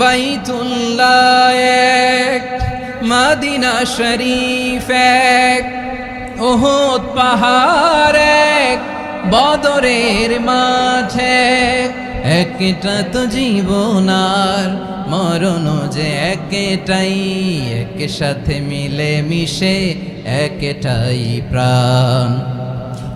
বাইতুল্লাহ এক, মাদিনা শরীফ এক ওহদ পাহাড় এক, বদরের মাঝে একটা তো জীবনার মরণ যে একটাই এক সাথে মিলে মিশে একটাই প্রাণ।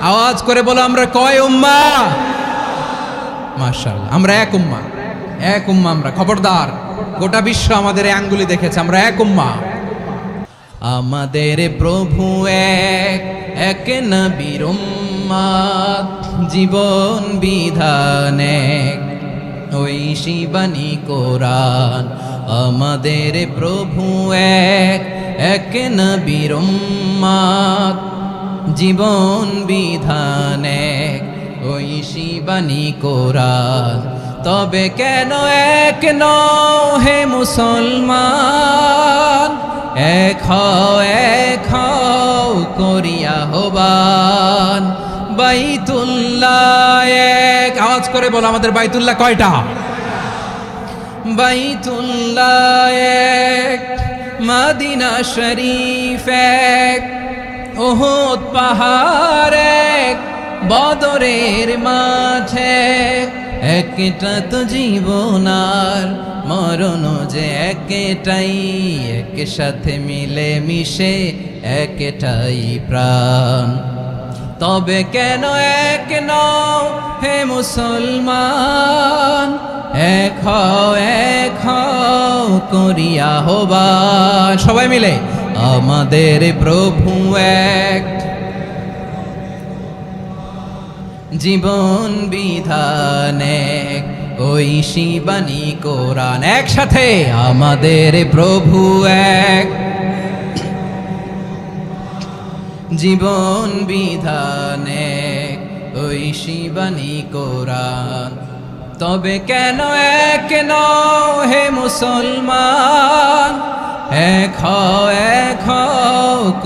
আওয়াজ করে বলো, আমরা কয় উম্মা? মাশাআল্লাহ, আমরা এক উম্মা। এক উম্মা আমরা, খবরদার। গোটা বিশ্ব আমাদের আঙ্গুলি দেখেছে, আমরা এক উম্মা। আমাদের প্রভু এক এক নবীর জীবন বিধান এক, ওই শিবানী কোরআন। আমাদের প্রভু এক এক নবীর জীবন বিধান এক, ওই শিবানী কোরআন তবে কেন এক নও হে মুসলমান? এক হও এক হও করিয়া হবান বাইতুল্লাহ এক, আওয়াজ করে বলো আমাদের বাইতুল্লাহ কয়টা? বাইতুল্লাহ এক, মাদিনা শরীফ এক ওহদ পাহাড়, বদরের মাঝে। একটা তো জীবনার মরণ যে একটাই এক সাথে মিলে মিশে একটাই প্রাণ। তবে কেন এক নও হে মুসলমান? এক হও করিয়া হবান সবাই মিলে আমাদের প্রভু এক। জীবন বিধান ওই শিবানী কোরআন একসাথে আমাদের প্রভু এক। জীবন বিধান ওই শিবানী কোরআন। তবে কেন এক নও হে মুসলমান? এক হও